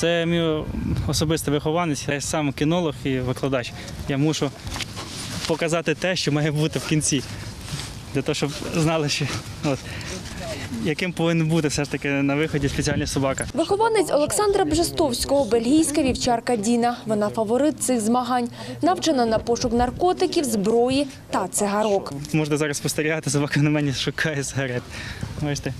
Це мій особистий вихованець. Я сам кінолог і викладач. Я мушу показати те, що має бути в кінці. Для того, щоб знали, що от, яким повинен бути все ж таки на виході спеціальний собака. Вихованець Олександра Бжестовського, бельгійська вівчарка Діна. Вона фаворит цих змагань. Навчена на пошук наркотиків, зброї та цигарок. Можете зараз спостерігати, собака на мені шукає сигарет. Бачите?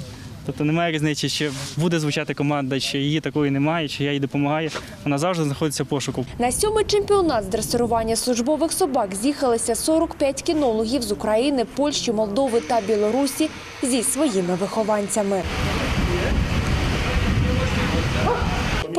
Тобто немає різниці, чи буде звучати команда, чи її такої немає, чи я їй допомагаю. Вона завжди знаходиться в пошуку. На сьомий чемпіонат з дресирування службових собак з'їхалися 45 кінологів з України, Польщі, Молдови та Білорусі зі своїми вихованцями.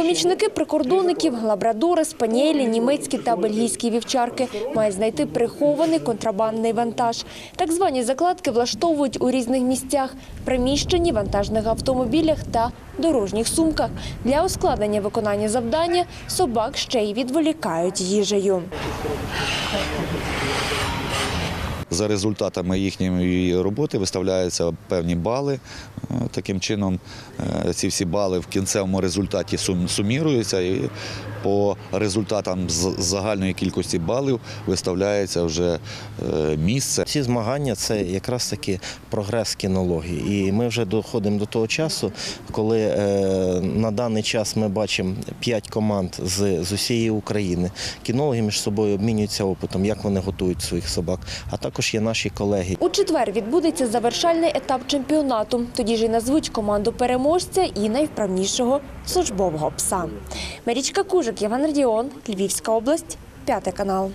Помічники прикордонників, лабрадори, спаніелі, німецькі та бельгійські вівчарки мають знайти прихований контрабандний вантаж. Так звані закладки влаштовують у різних місцях, приміщенні, вантажних автомобілях та дорожніх сумках. Для ускладнення виконання завдання собак ще й відволікають їжею. За результатами їхньої роботи виставляються певні бали. Е, Таким чином, е, ці всі бали в кінцевому результаті сум- суміруються і по результатам з- загальної кількості балів виставляється вже е, місце. Ці змагання це якраз таки прогрес кінології. І ми вже доходимо до того часу, коли е, на даний час ми бачимо п'ять команд з, з усієї України. Кінологи між собою обмінюються опитом, як вони готують своїх собак. А також є наші колеги. У четвер відбудеться завершальний етап чемпіонату. Тоді ж і назвуть команду переможця і найвправнішого службового пса. Марічка Кужик, Єван Радіон, Львівська область, п'ятий канал.